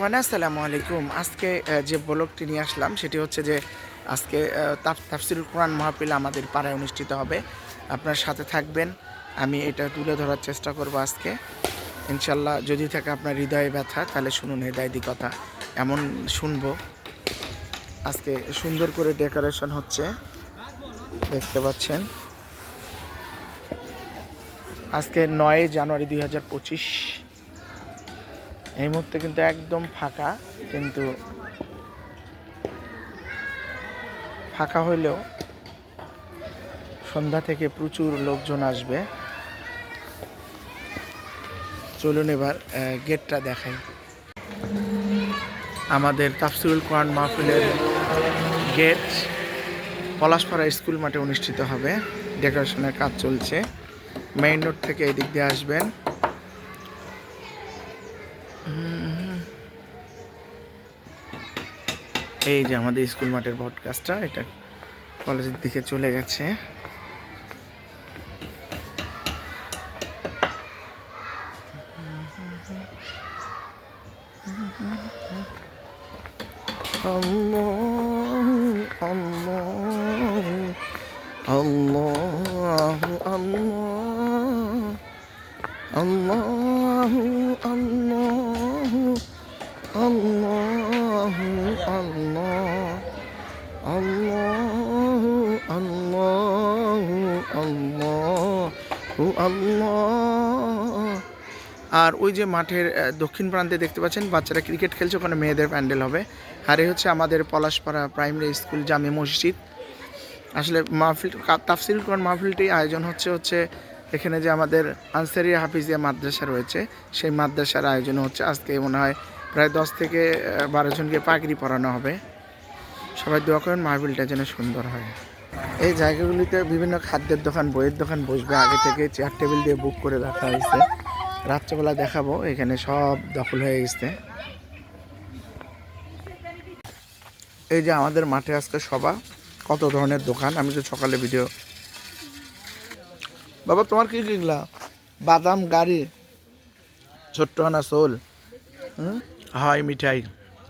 মানে আসসালামু আলাইকুম। আজকে যে ব্লগটি নিয়ে আসলাম, সেটি হচ্ছে যে, আজকে তাফ- তাফসিরুল কোরআন মাহফিল আমাদের পাড়ায় অনুষ্ঠিত হবে। আপনার সাথে থাকবেন। আমি এটা তুলে ধরার চেষ্টা করব আজকে। ইনশাল্লাহ যদি থাকে আপনার হৃদয়ে ব্যথা, তাহলে শুনুন হৃদয়দি কথা। এমন শুনব। আজকে সুন্দর করে ডেকোরেশন হচ্ছে। দেখতে পাচ্ছেন। আজকে নয় জানুয়ারি দুই হাজার পঁচিশ। এই মুহূর্তে কিন্তু একদম ফাঁকা, কিন্তু ফাঁকা হইলেও সন্ধ্যা থেকে প্রচুর লোকজন আসবে। চলুন এবার গেটটা দেখাই। আমাদের তাফসিরুল কোরআন মাহফিলের গেট পলাশপাড়া স্কুল মাঠে অনুষ্ঠিত হবে। ডেকোরেশনের কাজ চলছে। মেইন রোড থেকে এই দিক দিয়ে আসবেন। এই যে আমাদের স্কুল মাঠের বটগাছটা এটা কলেজের দিকে চলে গেছে। আল্লাহ আল্লাহ আল্লাহ আর ওই যে মাঠের দক্ষিণ প্রান্তে দেখতে পাচ্ছেন, বাচ্চারা ক্রিকেট খেলছে, ওখানে মেয়েদের প্যান্ডেল হবে। আর এই হচ্ছে আমাদের পলাশপাড়া প্রাইমারি স্কুল, জামে মসজিদ। আসলে মাহফিল তাফসিল কোরআন মাহফিলটি আয়োজন হচ্ছে হচ্ছে এখানে যে আমাদের আনসারিয়া হাফিজিয়া মাদ্রাসা রয়েছে, সেই মাদ্রাসার আয়োজন হচ্ছে। আজকে মনে হয় প্রায় দশ থেকে বারো জনকে পাগড়ি পরানো হবে। সবাই দোয়া করেন মাহফিলটা যেন সুন্দর হয়। এই জায়গাগুলিতে বিভিন্ন খাদ্যের দোকান বইয়ের দোকান বসবে। আগে থেকে চেয়ার টেবিল দিয়ে বুক করে রাখা হয়েছে। রাত্রেবেলা দেখাবো এখানে সব দখল হয়ে গেছে। এই যে আমাদের মাঠে আজকে সভা কত ধরনের দোকান? আমি তো সকালে ভিডিও বাবা তোমার কি কিনলা? বাদাম গাড়ি ছোট্ট আনা সোল হুম? হয় মিঠাই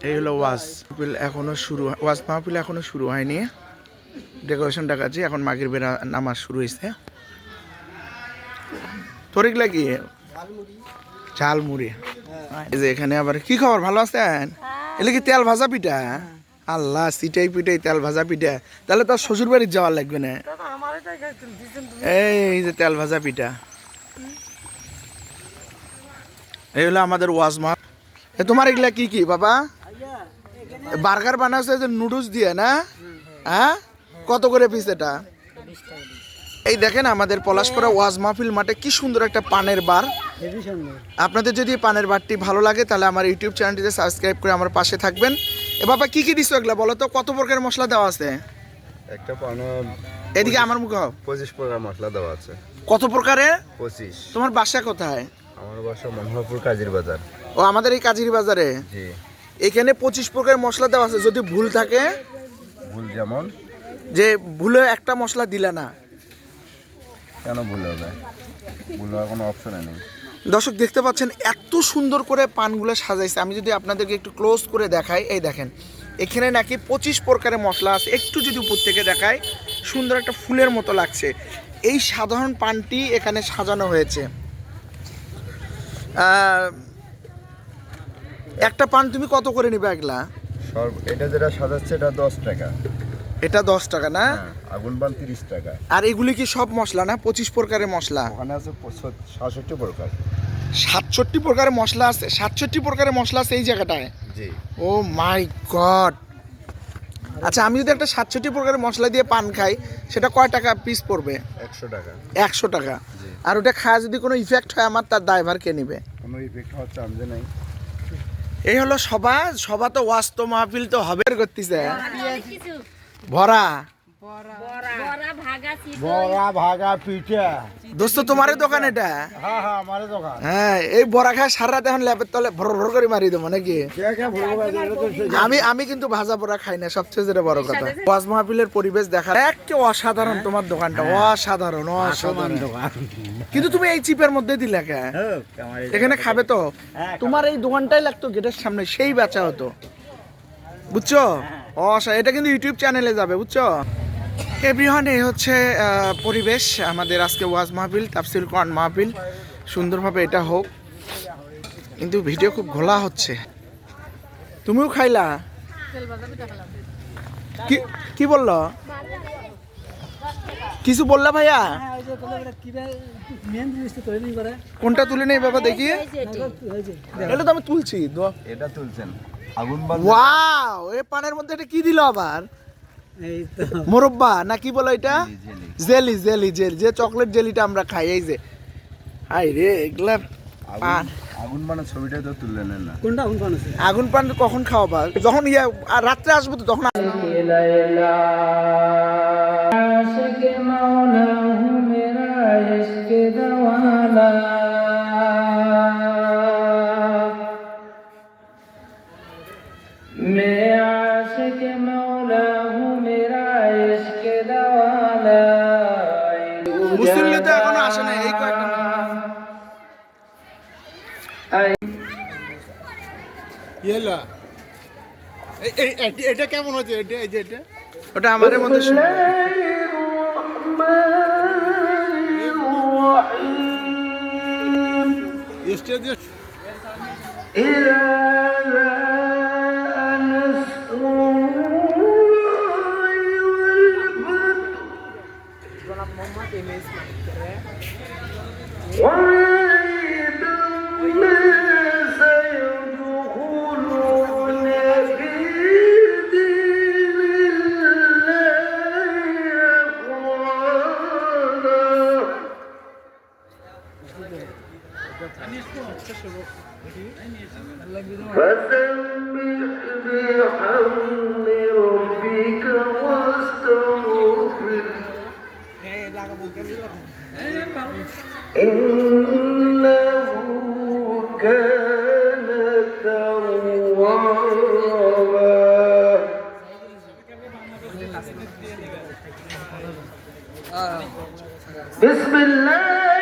এই হলো ওয়াজ। মাহফিল এখনও শুরু ওয়াজ মাহফিল এখনও শুরু হয়নি। ডেকোরেশন দেখাচ্ছি এখন মাগির বেড়া নামাজ শুরু হয়েছে। তোর এগুলা কি? ঝালমুড়ি। এই যে এখানে আবার কি খবর? ভালো আছেন? এলে কি তেল ভাজা পিঠা? আল্লাহ সিটাই পিঠাই তেল ভাজা পিঠা। তাহলে তোর শ্বশুর বাড়ির যাওয়ার লাগবে না। এই যে তেল ভাজা পিঠা। এই হলো আমাদের ওয়াজ মা এ তোমার এগুলা কি কি বাবা? বার্গার বানাচ্ছে যে নুডলস দিয়ে না? হ্যাঁ? কত করে পিস এটা? এই দেখেন আমাদের পলাশপাড়া ওয়াজ মাহফিল মাঠে কি সুন্দর একটা পানের বার। আপনাদের যদি পানের বারটি ভালো লাগে তাহলে আমার ইউটিউব চ্যানেলটিতে সাবস্ক্রাইব করে আমার পাশে থাকবেন। এ বাবা কি কি দিছো এগুলা বলো তো? কত প্রকারের মশলা দেওয়া আছে? একটা পানো এদিকে আমার মুখে মুখ পঁচিশ প্রকার মশলা দেওয়া আছে। কত প্রকারে? পঁচিশ। তোমার বাসা কোথায়? আমার বাসা মনোহরপুর কাজির বাজার। ও আমাদের এই কাজির বাজারে? জি। এখানে পঁচিশ প্রকার মশলা দেওয়া আছে যদি ভুল থাকে? ভুল যেমন যে ভুলে একটা মশলা দিলে না। কেন ভুল হবে? ভুল হওয়ার কোনো অপশনে নেই। দর্শক দেখতে পাচ্ছেন এত সুন্দর করে পানগুলো সাজাইছে। আমি যদি আপনাদেরকে একটু ক্লোজ করে দেখাই এই দেখেন এখানে নাকি পঁচিশ প্রকারের মশলা আছে। একটু যদি উপর থেকে দেখাই সুন্দর একটা ফুলের মতো লাগছে। এই সাধারণ পানটি এখানে সাজানো হয়েছে। একটা পান তুমি কত করে নিবে একলা? এটা যেটা সাজাচ্ছে এটা দশ টাকা। এটা দশ টাকা না? হ্যাঁ আগুন পান তিরিশ টাকা। আর এগুলি কি সব মশলা না? পঁচিশ প্রকারের মশলা? ওখানে আছে সাতষট্টি প্রকার। সাতষট্টি প্রকারের মশলা আছে সাতষট্টি প্রকারের মশলা আছে এই জায়গাটায়? জি। Oh my God! আচ্ছা আমি যদি একটা সাতষট্টি প্রকারের মশলা দিয়ে পান খাই সেটা কয় টাকা পিস পড়বে? একশো টাকা। একশো টাকা। আর ওটা খাওয়া যদি কোনো ইফেক্ট হয় আমার তার দায়ভার কে নিবে? কোনো ইফেক্ট হওয়ার চান্স নেই। এই হলো সভা। সভা তো ওয়াস্ত মাহফিল তো হবে করতেছে ভাগা পিঠা। দোস্ত দোকান এটা? হ্যাঁ, হ্যাঁ এই খায় এখন তলে ভর ভর করে মারি দেবো নাকি? আমি আমি কিন্তু ভাজা বড়া খাই না সবচেয়ে যেটা বড় কথা। ওয়াজ মাহফিলের পরিবেশ দেখা এক অসাধারণ তোমার দোকানটা অসাধারণ অসাধারণ। দোকান। কিন্তু তুমি এই চিপের মধ্যে দিলে এখানে খাবে তো? তোমার এই দোকানটাই লাগতো গেটের সামনে সেই বেচা হতো। বুঝছ? অসা এটা কিন্তু ইউটিউব চ্যানেলে যাবে বুঝছ? এভরিওয়ান এই হচ্ছে পরিবেশ আমাদের আজকে ওয়াজ মাহফিল তাফসিল কোরআন মাহফিল। সুন্দরভাবে এটা হোক। কিন্তু ভিডিও খুব ঘোলা হচ্ছে। তুমিও খাইলা? কি কি বলল? কিছু বললা ভাইয়া? কোনটা তুলে নেই বাবা দেখি। এটা। তো আমি তুলছি এটা তুলছেন। আগুন ওয়াও এ পানের মধ্যে এটা কি দিল আবার? মোরব্বা না কি বলো এটা? Jelly jelly. জেলি যে চকলেট জেলিটা আমরা খাই এই যে। হাই রে এগুলা পান। আগুন আগুন বানা ছবিটা তো তুললেন না আগুন পান কখন খাওয়াবা যখন ইয়া আর রাত্রে আসব তো তখন मैं এটা কেমন হচ্ছে এটা এই যে এটা। ওটা আমাদের মধ্যে স্টেজে মোহাম্মদ এম এস فسبح بحمد ربك واستغفر إنه كان توابا بسم الله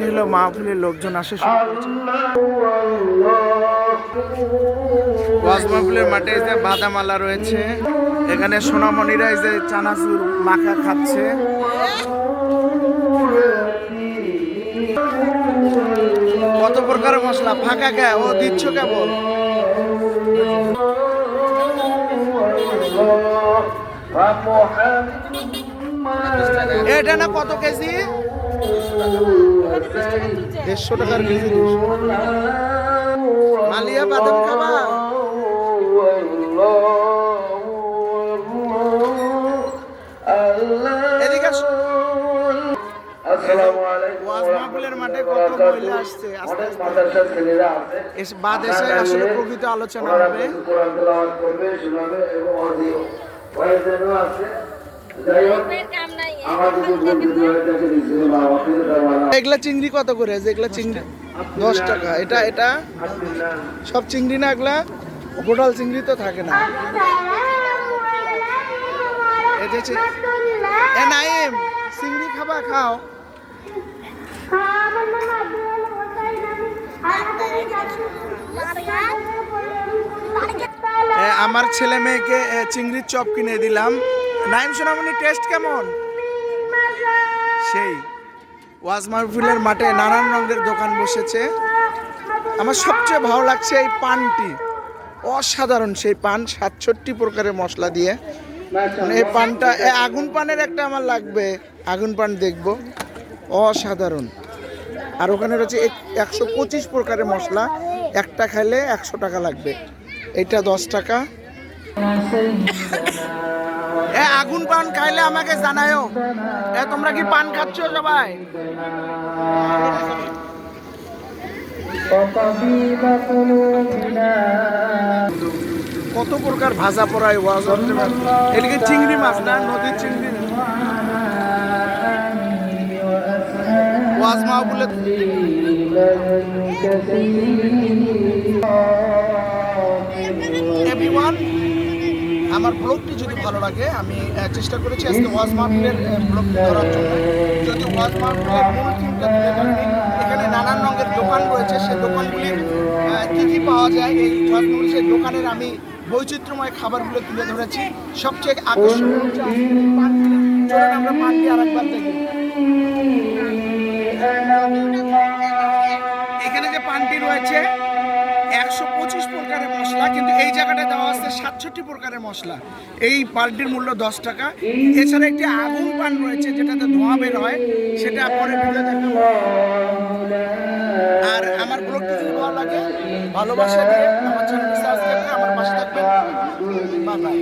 এগুলো মাহফিলের লোকজন আসে ওয়াজ মাহফিলের মাঠে যে বাদামালা রয়েছে, এখানে সোনামণিরা যে চানাচুর মাখা খাচ্ছে। কত প্রকার মশলা, ফাঁকা কে? ও দিচ্ছ কেবল এটা না কত কেজি? দেড়শো টাকার কেজি মালিয়া বাদাম খাবা? আলোচনা হবে। যাই হোক এগুলা চিংড়ি কত করে? যেগুলা চিংড়ি। দশ টাকা। এটা এটা? সব চিংড়ি না এগুলা? গোটাল চিংড়ি তো থাকে না। এ চিংড়ি খাবা, খাও। আমার ছেলে মেয়েকে চিংড়ির চপ কিনে দিলাম। নাইম সোনামনি টেস্ট কেমন? সেই ওয়াজ মাহফিলের মাঠে নানান রঙের দোকান বসেছে। আমার সবচেয়ে ভালো লাগছে এই পানটি। অসাধারণ সেই পান, সাতষট্টি প্রকারের মশলা দিয়ে। মানে এই পানটা আগুন পানের একটা আমার লাগবে। আগুন পান দেখব। অসাধারণ। আর ওখানে রয়েছে একশো পঁচিশ প্রকারের মশলা। একটা খাইলে একশো টাকা লাগবে। এটা দশ টাকা। এ, আগুন পান খাইলে আমাকে জানায়ও এ, তোমরা কি পান খাচ্ছ সবাই? কত প্রকার ভাজা পড়ায় ওয়াজ এদিকে চিংড়ি মাছ না, নদীর চিংড়ি? ওয়াজ মাহবুলে এভরিওয়ান আমার ব্লগটি যদি ভালো লাগে, আমি চেষ্টা করেছি আজকে ওয়াজ মাহফিলের ব্লগটি ধরার জন্য। যদি ওয়াজ মাহফিলের মূল থিমটা তুলে ধরেনি, এখানে নানান রঙের দোকান রয়েছে। সেই দোকানগুলির কী কী পাওয়া যায়? এই ওয়াজ সেই দোকানের আমি বৈচিত্র্যময় খাবারগুলো তুলে ধরেছি। সবচেয়ে আকর্ষণীয় আমরা এখানে যে পানটি রয়েছে মশলা কিন্তু এই জায়গাটা দেওয়া আছে সাতষট্টি প্রকারের মশলা। এই পাল্টির মূল্য দশ টাকা। এছাড়া একটি আগুন পান রয়েছে, যেটাতে ধোঁয়া বের হয়, সেটা পরে ভিডিও দেখাবো। আর আমার ব্লগটি যদি ভালো লাগে, ভালোবাসা দিয়ে আমার চ্যানেলটি সাবস্ক্রাইব করে আমার পাশে থাকবেন। বাই